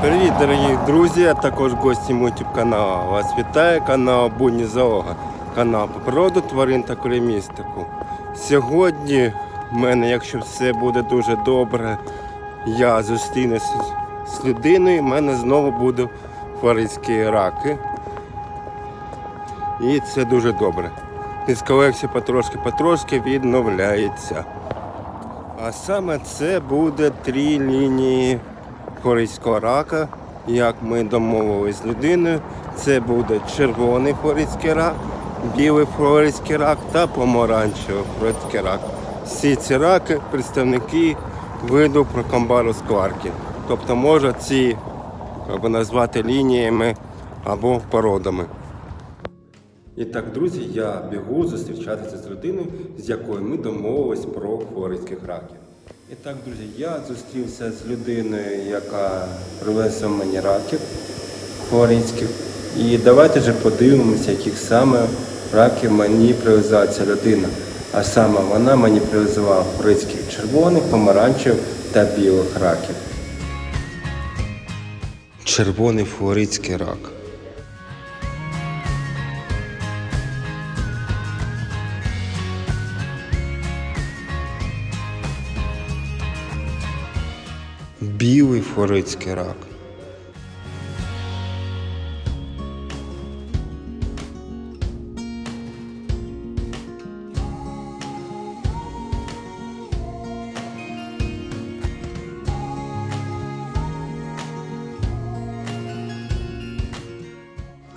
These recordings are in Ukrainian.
Привіт, дорогі друзі, а також гості YouTube каналу. Вас вітає канал Будні Зоога, канал по природу, тварин та кремістику. Сьогодні в мене, якщо все буде дуже добре, я зустрінуся з людиною, в мене знову будуть флористські раки. І це дуже добре. Із колекції потрошки-потрошки відновляється. А саме це буде три лінії флоридського рака. Як ми домовились з людиною, це буде червоний флоридський рак, білий флоридський рак та помаранчевий флоридський рак. Всі ці раки представники виду прокамбару скварки. Тобто можна ці би, назвати лініями або породами. І так, друзі, я бігу зустрічатися з людиною, з якою ми домовились про флоридських раків. І так, друзі, я зустрівся з людиною, яка привезла мені раків флоридських. І давайте вже подивимося, яких саме раків мені привезла ця людина. А саме вона мені привезла флоридських червоних, помаранчевих та білих раків. Червоний флоридський рак. Білий флоридський рак.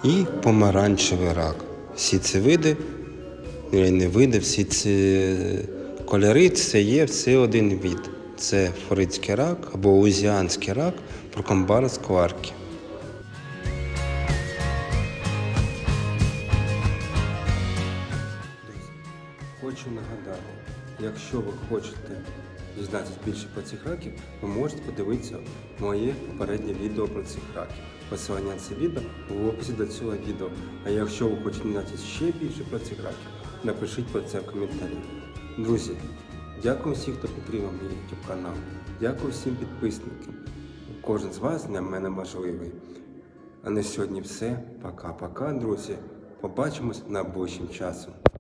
І помаранчевий рак. Всі ці види, е, не види, всі ці кольори це є все один від. Це флоридський рак або лузіанський рак прокомбара скварки. Хочу нагадати, якщо ви хочете дізнатися більше про цих раків, ви можете подивитися моє попереднє відео про цих раків. Посилання це відео в описі до цього відео. А якщо ви хочете дізнатися ще більше про цих раків, напишіть про це в коментарі. Друзі, дякую всім, хто підтримав мій YouTube канал. Дякую всім підписникам. Кожен з вас для мене важливий. А на сьогодні все. Пока-пока, друзі. Побачимось найближчим часом.